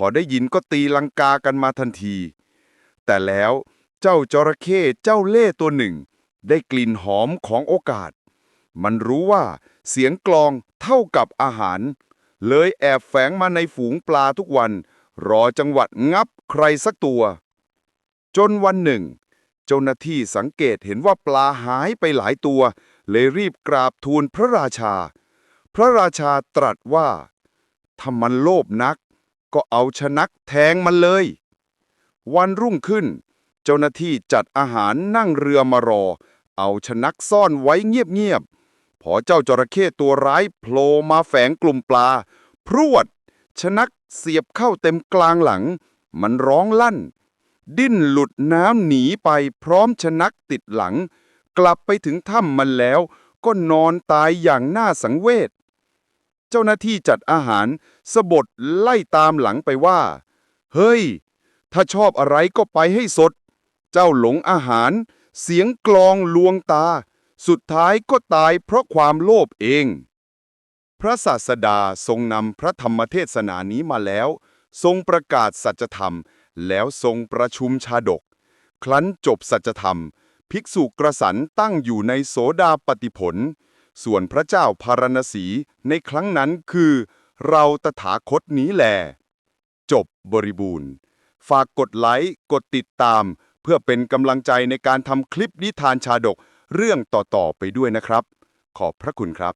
พอได้ยินก็ตีลังกากันมาทันที แต่แล้วเจ้าจระเข้เจ้าเล่ตัวหนึ่ง ได้กลิ่นหอมของโอกาส มันรู้ว่าเสียงกลองเท่ากับอาหาร เลยแอบแฝงมาในฝูงปลาทุกวัน รอจังหวัดงับใครสักตัว จนวันหนึ่ง เจ้าหน้าที่สังเกตเห็นว่าปลาหายไปหลายตัว เลยรีบกราบทูลพระราชา พระราชาตรัสว่าถ้ามันโลภนัก ก็เอาชนักแทงมันเลย วันรุ่งขึ้น เจ้าหน้าที่จัดอาหารนั่งเรือมารอ เอาชนักซ่อนไว้เงียบๆพอเจ้าจระเข้ตัวร้ายโผล่มาแฝงกลุ่มปลา พรวด ชนักเสียบเข้าเต็มกลางหลัง มันร้องลั่น ดิ้นหลุดน้ำหนีไปพร้อมชนักติดหลัง กลับไปถึงถ้ำมันแล้วก็นอนตายอย่างน่าสังเวช เจ้าหน้าที่จัดอาหารสะบดไล่ตามหลังไปว่า เฮ้ย ถ้าชอบอะไรก็ไปให้สด เจ้าหลงอาหาร เสียงกลองลวงตา สุดท้ายก็ตายเพราะความโลภเอง พระศาสดาทรงนำพระธรรมเทศนานี้มาแล้ว ทรงประกาศสัจธรรม แล้วทรงประชุมชาดกครั้นจบสัจธรรม ภิกษุกระสันตั้งอยู่ในโสดาปติผล ส่วนพระเจ้าพารณสีในครั้งนั้นคือ เราตถาคตนี้แหลจบบริบูรณ์ ฝากกดไลค์ กดติดตาม เพื่อเป็นกำลังใจในการทำคลิปนิทานชาดกเรื่องต่อ ๆ ไปด้วยนะครับ ขอบพระคุณครับ